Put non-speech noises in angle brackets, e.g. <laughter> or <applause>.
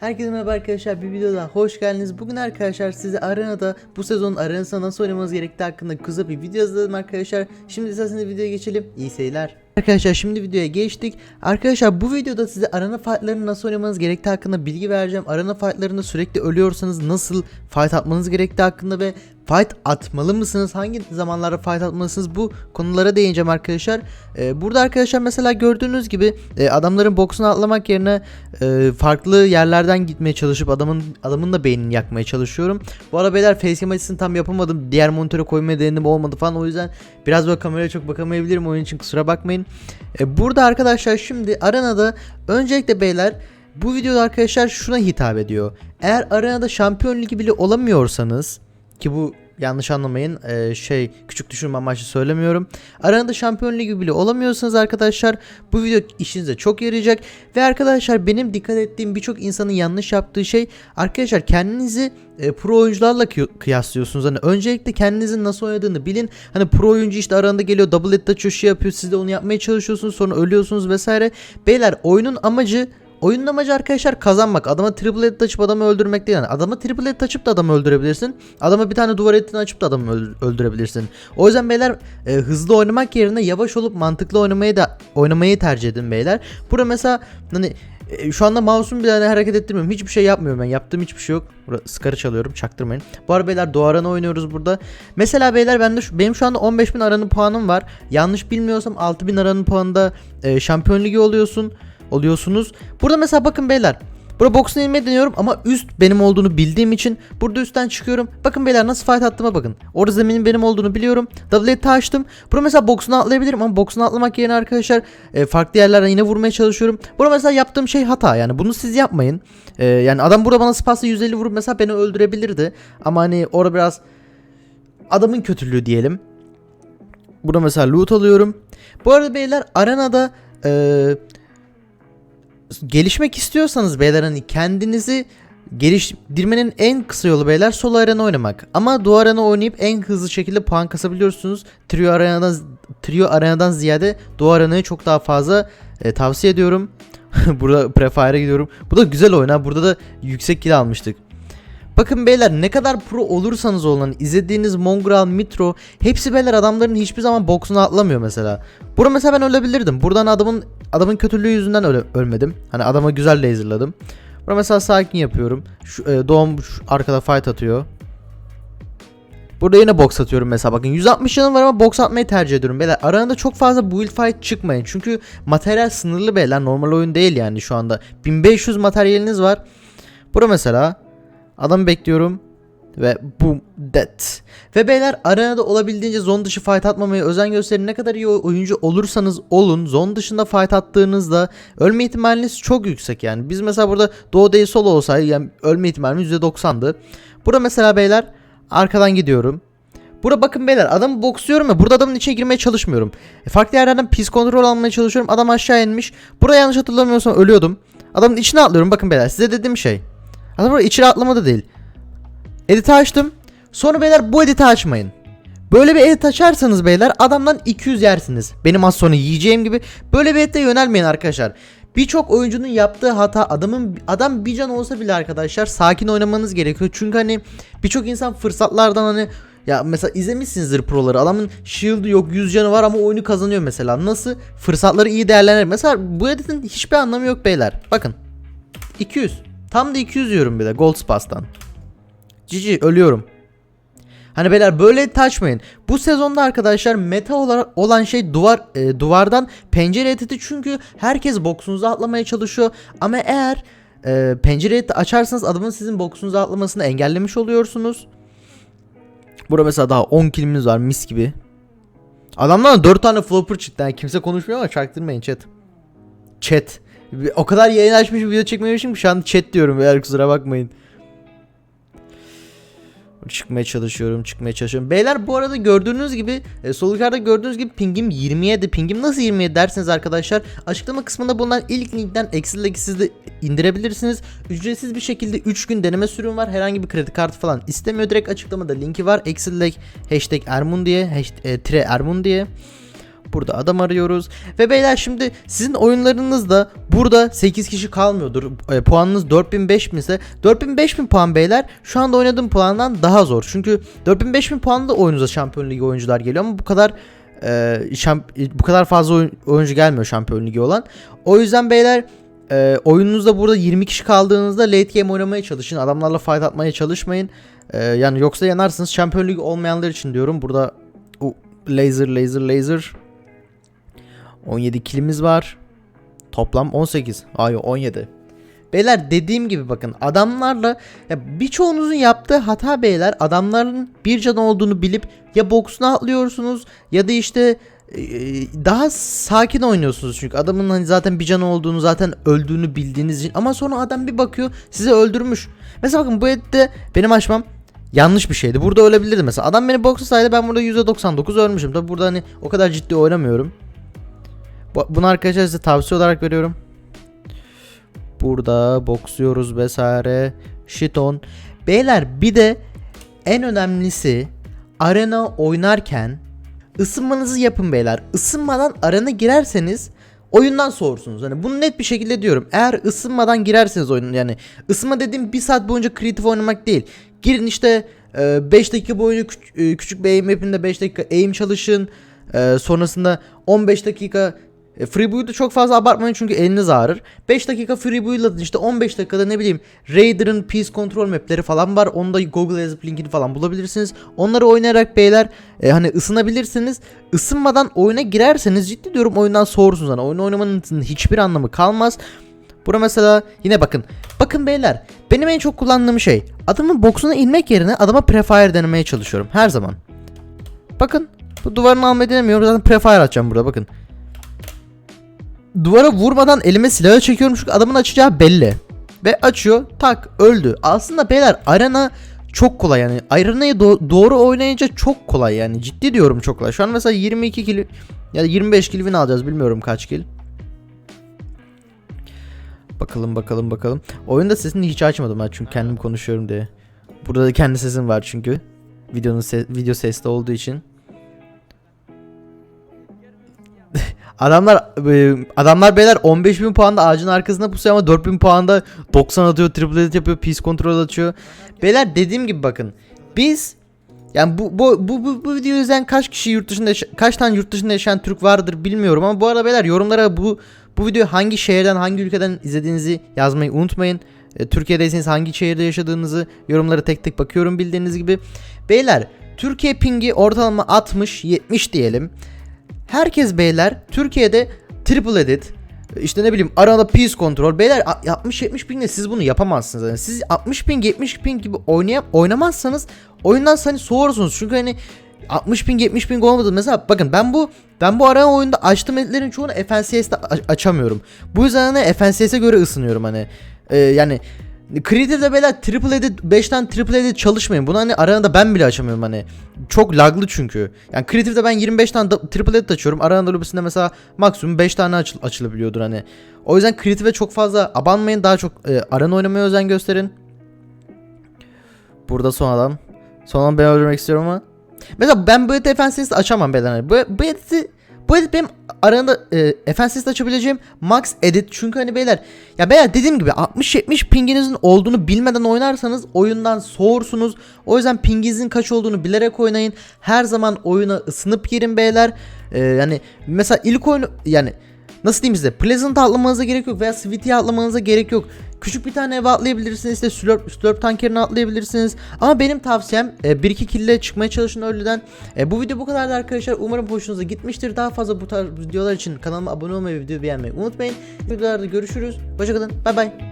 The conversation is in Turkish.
Herkese merhaba arkadaşlar bir videoda hoş geldiniz. Bugün arkadaşlar size arenada bu sezonun arenasında nasıl oynamanız gerektiği hakkında kısa bir video hazırladım arkadaşlar. Şimdi isterseniz videoya geçelim. İyi seyirler. Arkadaşlar şimdi videoya geçtik. Arkadaşlar bu videoda size arena fightlarını nasıl oynamanız gerektiği hakkında bilgi vereceğim. Arena fightlarında sürekli ölüyorsanız nasıl fight atmanız gerektiği hakkında ve fight atmalı mısınız? Hangi zamanlarda fight atmalısınız? Bu konulara değineceğim arkadaşlar. Ee, burada arkadaşlar mesela gördüğünüz gibi e, adamların boksuna atlamak yerine e, farklı yerlerden gitmeye çalışıp adamın adamın da beynini yakmaya çalışıyorum. Bu arada beyler facecam açısını tam yapamadım. Diğer monitöre koymaya denedim olmadı falan. O yüzden biraz böyle kameraya çok bakamayabilirim. Oyun için kusura bakmayın. E, burada arkadaşlar şimdi arenada öncelikle beyler bu videoda arkadaşlar şuna hitap ediyor. Eğer arenada şampiyon ligi bile olamıyorsanız ki bu yanlış anlamayın e, şey küçük düşürme amaçlı söylemiyorum. Aranada şampiyon ligi bile olamıyorsanız arkadaşlar bu video işinize çok yarayacak. Ve arkadaşlar benim dikkat ettiğim birçok insanın yanlış yaptığı şey arkadaşlar kendinizi e, pro oyuncularla kıy- kıyaslıyorsunuz. Hani öncelikle kendinizin nasıl oynadığını bilin. Hani pro oyuncu işte aranda geliyor double head açıyor şey yapıyor siz de onu yapmaya çalışıyorsunuz sonra ölüyorsunuz vesaire. Beyler oyunun amacı Oyunun amacı arkadaşlar kazanmak. Adama triple head açıp adamı öldürmek değil. Yani adama triple head açıp da adamı öldürebilirsin. Adama bir tane duvar etini açıp da adamı öldür- öldürebilirsin. O yüzden beyler e, hızlı oynamak yerine yavaş olup mantıklı oynamayı da oynamayı tercih edin beyler. Burada mesela hani e, şu anda mouse'umu bile hani hareket ettirmiyorum. Hiçbir şey yapmıyorum ben. Yaptığım hiçbir şey yok. Burada skarı çalıyorum. Çaktırmayın. Bu arada beyler Doğaran'ı oynuyoruz burada. Mesela beyler bende şu, benim şu anda 15.000 aranın puanım var. Yanlış bilmiyorsam 6.000 aranın puanında e, şampiyon ligi oluyorsun oluyorsunuz. Burada mesela bakın beyler. Burada boksuna inmeyi deniyorum ama üst benim olduğunu bildiğim için burada üstten çıkıyorum. Bakın beyler nasıl fight attığıma bakın. Orada zeminin benim olduğunu biliyorum. Head'i açtım. Burada mesela boksuna atlayabilirim ama boksuna atlamak yerine arkadaşlar e, farklı yerlerden yine vurmaya çalışıyorum. Burada mesela yaptığım şey hata yani bunu siz yapmayın. E, yani adam burada bana spasla 150 vurup mesela beni öldürebilirdi. Ama hani orada biraz adamın kötülüğü diyelim. Burada mesela loot alıyorum. Bu arada beyler arenada eee gelişmek istiyorsanız beyler hani kendinizi geliştirmenin en kısa yolu beyler solo arena oynamak. Ama duo arena oynayıp en hızlı şekilde puan kasabiliyorsunuz. Trio arenadan trio arenadan ziyade duo arenayı çok daha fazla e, tavsiye ediyorum. <laughs> Burada Prefire'a gidiyorum. Bu da güzel oyun ha. Burada da yüksek kill almıştık. Bakın beyler ne kadar pro olursanız olun izlediğiniz Mongrel, Mitro hepsi beyler adamların hiçbir zaman boksuna atlamıyor mesela. Burada mesela ben ölebilirdim. Buradan adamın adamın kötülüğü yüzünden öle, ölmedim. Hani adama güzel laserladım. Burada mesela sakin yapıyorum. Şu, e, Doğum şu arkada fight atıyor. Burada yine box atıyorum mesela bakın 160 canım var ama box atmayı tercih ediyorum beyler. Aranında çok fazla build fight çıkmayın. Çünkü materyal sınırlı beyler. Normal oyun değil yani şu anda. 1500 materyaliniz var. Burada mesela Adamı bekliyorum. Ve boom dead. Ve beyler arenada olabildiğince zone dışı fight atmamaya özen gösterin. Ne kadar iyi oyuncu olursanız olun. Zone dışında fight attığınızda ölme ihtimaliniz çok yüksek yani. Biz mesela burada Doğu değil solo olsaydı yani ölme ihtimalimiz %90'dı. Burada mesela beyler arkadan gidiyorum. Burada bakın beyler adamı boksluyorum ya burada adamın içine girmeye çalışmıyorum. E, farklı yerlerden pis kontrol almaya çalışıyorum. Adam aşağı inmiş. Burada yanlış hatırlamıyorsam ölüyordum. Adamın içine atlıyorum bakın beyler size dediğim şey. Adam burada içine atlamadı değil. Edit'i açtım. Sonra beyler bu edit'i açmayın. Böyle bir edit açarsanız beyler adamdan 200 yersiniz. Benim az sonra yiyeceğim gibi. Böyle bir edite yönelmeyin arkadaşlar. Birçok oyuncunun yaptığı hata adamın adam bir can olsa bile arkadaşlar sakin oynamanız gerekiyor. Çünkü hani birçok insan fırsatlardan hani ya mesela izlemişsinizdir proları. Adamın shield'ı yok 100 canı var ama oyunu kazanıyor mesela. Nasıl? Fırsatları iyi değerlendirir. Mesela bu editin hiçbir anlamı yok beyler. Bakın. 200. Tam da 200 diyorum bir de Gold Pass'tan. Cici ölüyorum. Hani beyler böyle taşmayın. Bu sezonda arkadaşlar meta olan şey duvar e, duvardan pencere etiti çünkü herkes boksunuza atlamaya çalışıyor. Ama eğer e, pencere eti açarsanız adamın sizin boksunuza atlamasını engellemiş oluyorsunuz. Burada mesela daha 10 kilimiz var mis gibi. Adamdan 4 tane flopper çıktı. Yani kimse konuşmuyor ama çaktırmayın chat. Chat. O kadar yayın açmış bir video çekmemişim ki şu an chat diyorum eğer kusura bakmayın. Çıkmaya çalışıyorum, çıkmaya çalışıyorum. Beyler bu arada gördüğünüz gibi e, sol yukarıda gördüğünüz gibi pingim 27. Pingim nasıl 27 derseniz arkadaşlar açıklama kısmında bulunan ilk linkten Excel siz de indirebilirsiniz. Ücretsiz bir şekilde 3 gün deneme sürüm var. Herhangi bir kredi kartı falan istemiyor. Direkt açıklamada linki var. Excel hashtag Ermun diye, hashtag, e, tire Ermun diye. Burada adam arıyoruz. Ve beyler şimdi sizin oyunlarınızda burada 8 kişi kalmıyordur. E, puanınız 4000 5000 ise 4000 5000 puan beyler şu anda oynadığım puandan daha zor. Çünkü 4000 5000 puanlı da oyunuza Şampiyon Ligi oyuncular geliyor ama bu kadar e, şamp- bu kadar fazla oyun- oyuncu gelmiyor Şampiyon Ligi olan. O yüzden beyler e, oyununuzda burada 20 kişi kaldığınızda late game oynamaya çalışın. Adamlarla fight atmaya çalışmayın. E, yani yoksa yanarsınız. Şampiyon Ligi olmayanlar için diyorum. Burada o, laser laser laser 17 kilimiz var. Toplam 18. Ay 17. Beyler dediğim gibi bakın adamlarla ya birçoğunuzun yaptığı hata beyler adamların bir can olduğunu bilip ya boksuna atlıyorsunuz ya da işte e, daha sakin oynuyorsunuz çünkü adamın hani zaten bir can olduğunu zaten öldüğünü bildiğiniz için ama sonra adam bir bakıyor sizi öldürmüş. Mesela bakın bu ette benim açmam yanlış bir şeydi. Burada ölebilirdi mesela. Adam beni boksasaydı ben burada %99 ölmüşüm. Tabi burada hani o kadar ciddi oynamıyorum. Bu- Bunu arkadaşlar size tavsiye olarak veriyorum. Burada boksluyoruz vesaire. Shiton. Beyler bir de en önemlisi arena oynarken ısınmanızı yapın beyler. Isınmadan arena girerseniz oyundan soğursunuz. Hani bunu net bir şekilde diyorum. Eğer ısınmadan girerseniz oyunun yani ısınma dediğim bir saat boyunca kreatif oynamak değil. Girin işte 5 dakika boyunca e, küçük bir aim map'inde 5 dakika aim çalışın. E, sonrasında 15 dakika e, çok fazla abartmayın çünkü eliniz ağrır. 5 dakika free işte 15 dakikada ne bileyim Raider'ın Peace Control mapleri falan var. Onu da Google yazıp linkini falan bulabilirsiniz. Onları oynayarak beyler e, hani ısınabilirsiniz. Isınmadan oyuna girerseniz ciddi diyorum oyundan soğursunuz. Hani oyun oynamanın hiçbir anlamı kalmaz. Bura mesela yine bakın. Bakın beyler benim en çok kullandığım şey adamın boksuna inmek yerine adama prefire denemeye çalışıyorum her zaman. Bakın bu duvarını almayı denemiyorum zaten prefire atacağım burada bakın. Duvara vurmadan elime silahı çekiyorum çünkü adamın açacağı belli. Ve açıyor tak öldü. Aslında beyler arena çok kolay yani. Arenayı do- doğru oynayınca çok kolay yani. Ciddi diyorum çok kolay. Şu an mesela 22 kill ya da 25 kill win alacağız bilmiyorum kaç kill. Bakalım bakalım bakalım. Oyunda sesini hiç açmadım ben çünkü kendim konuşuyorum diye. Burada da kendi sesim var çünkü. Videonun se- video sesli olduğu için. Adamlar e, adamlar beyler 15.000 puanda ağacın arkasında pusuyor ama 4.000 puanda 90 atıyor, triple edit yapıyor, peace control atıyor. Beyler dediğim gibi bakın. Biz yani bu bu bu bu, bu videoyu izleyen kaç kişi yurt dışında kaç tane yurt dışında yaşayan Türk vardır bilmiyorum ama bu arada beyler yorumlara bu bu videoyu hangi şehirden hangi ülkeden izlediğinizi yazmayı unutmayın. E, Türkiye'deyseniz hangi şehirde yaşadığınızı yorumlara tek tek bakıyorum bildiğiniz gibi. Beyler Türkiye pingi ortalama 60 70 diyelim. Herkes beyler Türkiye'de triple edit işte ne bileyim arada peace control beyler a- 60-70 pingle siz bunu yapamazsınız. Yani siz 60 ping 70 ping gibi oynayam oynamazsanız oyundan hani soğursunuz. Çünkü hani 60 ping 70 ping olmadı. Mesela bakın ben bu ben bu ara oyunda açtığım editlerin çoğunu FNCS'de açamıyorum. Bu yüzden hani FNCS'e göre ısınıyorum hani. Ee, yani Creative'de beyler triple edit 5'ten triple edit çalışmayın. Bunu hani arada ben bile açamıyorum hani. Çok laglı çünkü. Yani Creative'de ben 25 tane triple edit açıyorum. Aranda lobisinde mesela maksimum 5 tane açıl- açılabiliyordur hani. O yüzden Creative'e çok fazla abanmayın. Daha çok e, arena oynamaya özen gösterin. Burada son adam. Son adam ben öldürmek istiyorum ama. Mesela ben bu edit açamam beyler. Hani. Bu, bu editi bu edit benim aranda e, FNCS'de açabileceğim max edit. Çünkü hani beyler ya beyler dediğim gibi 60-70 pinginizin olduğunu bilmeden oynarsanız oyundan soğursunuz. O yüzden pinginizin kaç olduğunu bilerek oynayın. Her zaman oyuna ısınıp girin beyler. Ee, yani mesela ilk oyunu yani nasıl diyeyim size Pleasant atlamanıza gerek yok veya Sweetie atlamanıza gerek yok. Küçük bir tane eve atlayabilirsiniz işte Slurp, Slurp tankerine atlayabilirsiniz. Ama benim tavsiyem e, 1-2 kille çıkmaya çalışın öğleden. E, bu video bu kadardı arkadaşlar. Umarım hoşunuza gitmiştir. Daha fazla bu tarz videolar için kanalıma abone olmayı ve videoyu beğenmeyi unutmayın. Videolarda görüşürüz. Hoşçakalın. Bay bay.